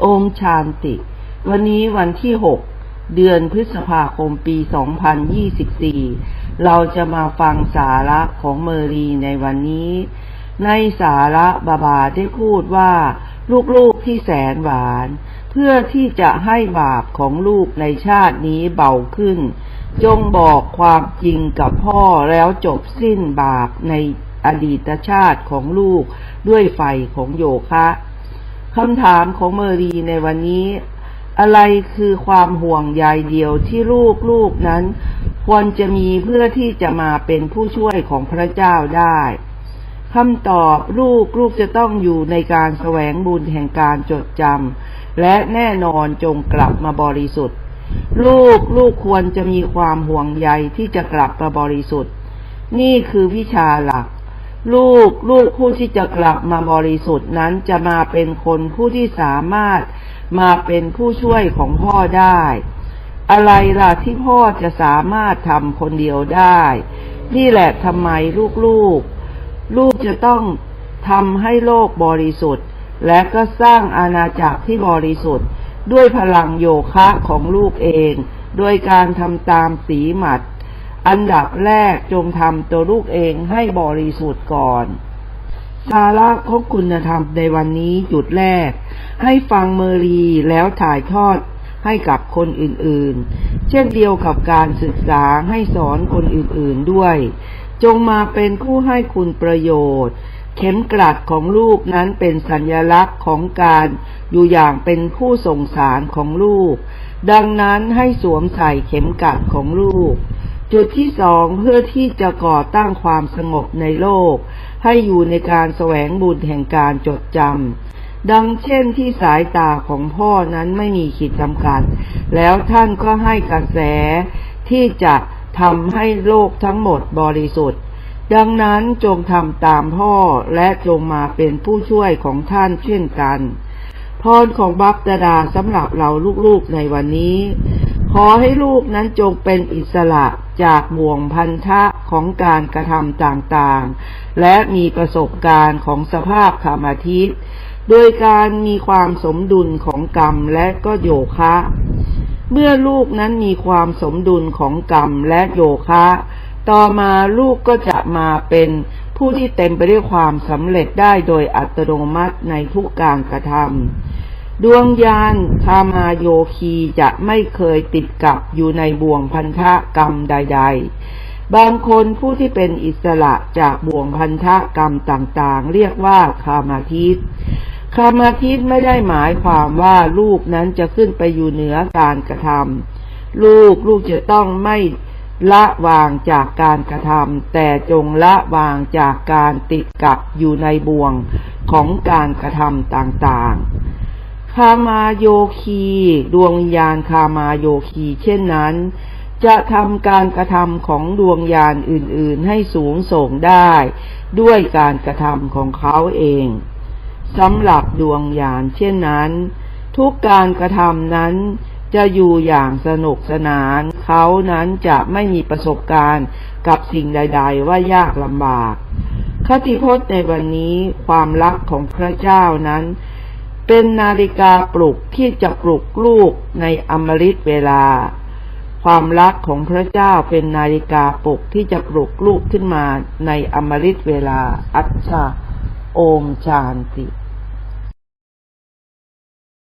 โอมชานติ วันนี้วันที่ 6 เดือนพฤษภาคมปี 2024 เราจะมาฟังสาระของเมอรีในวันนี้ ในสาระบาบาได้พูดว่า ลูกๆที่แสนหวาน เพื่อที่จะให้บาปของลูกในชาตินี้เบาขึ้น จงบอกความจริงกับพ่อแล้วจบสิ้นบาปในอดีตชาติของลูกด้วยไฟของโยคะ คำถามของเมอรีในวันนี้ อะไรคือความห่วงใยเดียวที่ลูกลูกนั้น ควรจะมีเพื่อที่จะมาเป็นผู้ช่วยของพระเจ้าได้คำตอบลูกลูกจะต้องอยู่ในการแสวงบุญแห่งการจดจำและแน่นอนจงกลับมาบริสุทธิ์ ลูกลูกควรจะมีความห่วงใยที่จะกลับมาบริสุทธิ์ นี่คือวิชาหลัก ลูกลูกผู้ที่จะกลับมาบริสุทธิ์นั้นจะมาเป็นคนผู้ที่สามารถมาเป็นผู้ช่วยของพ่อได้ อะไรล่ะที่พ่อจะสามารถทำคนเดียวได้ นี่แหละทำไมลูกลูกลูกจะต้องทำให้โลกบริสุทธิ์ และก็สร้างอาณาจักรที่บริสุทธิ์ ด้วยพลังโยคะของลูกเอง โดยการทำตามสีหมัด อันดับแรกจงทำตัวลูกเองให้บริสุทธิ์ก่อนสาระของคุณธรรมในวันนี้จุดแรก ให้ฟังเมรีแล้วถ่ายทอดให้กับคนอื่นๆ เช่นเดียวกับการศึกษาให้สอนคนอื่นๆด้วย จงมาเป็นผู้ให้คุณประโยชน์ เข็มกลัดของลูกนั้นเป็นสัญลักษณ์ของการอยู่อย่างเป็นผู้ส่งสารของลูก ดังนั้นให้สวมใส่เข็มกลัดของลูก จุดที่สองเพื่อที่จะก่อตั้งความสงบในโลก ให้อยู่ในการแสวงบุญแห่งการจดจำดังเช่นที่สายตาของพ่อนั้นไม่มีขีดจำกัด แล้วท่านก็ให้กระแสที่จะทำให้โลกทั้งหมดบริสุทธิ์ ดังนั้นจงทำตามพ่อและจงมาเป็นผู้ช่วยของท่านเช่นกัน พรของบัพตดาสำหรับเราลูกๆในวันนี้ ขอให้ลูกนั้นจงเป็นอิสระจากบ่วงพันธะของการกระทำต่างๆ และมีประสบการณ์ของสภาพธรรมทิศโดยการมีความสมดุลของกรรมและก็โยคะ เมื่อลูกนั้นมีความสมดุลของกรรมและโยคะ ต่อมาลูกก็จะมาเป็นผู้ที่เต็มไปด้วยความสำเร็จได้โดยอัตโนมัติในทุกการกระทำ ดวงยานคามาโยคีจะไม่เคยติดกับอยู่ในบ่วงพันธะกรรมใด ๆ บางคนผู้ที่เป็นอิสระจากบ่วงพันธะกรรมต่างๆ เรียกว่าคามาทิตคามาทิตไม่ได้หมายความว่าลูกนั้นจะขึ้นไปอยู่เหนือการกระทำลูกลูกจะต้องไม่ละวางจากการกระทำแต่จงละวางจากการติดกับอยู่ในบ่วงของการกระทำต่างๆ คามาโยคี ดวงวิญญาณคามาโยคี เช่นนั้น จะทำการกระทำของดวงญาณอื่น ๆ ให้สูงส่งได้ ด้วยการกระทำของเขาเองสำหรับดวงญาณเช่นนั้น ทุกการกระทำนั้นจะอยู่อย่างสนุกสนาน เขานั้นจะไม่มีประสบการณ์กับสิ่งใด ๆ ว่ายากลำบากคติพจน์ในวันนี้ความรักของพระเจ้านั้น เป็นนาฬิกาปลุกที่จะปลุกลูกในอมฤตเวลา ความรักของพระเจ้าเป็นนาฬิกาปลุกที่จะปลุกลูกขึ้นมาในอมฤตเวลา อัจฉาโอมชานติ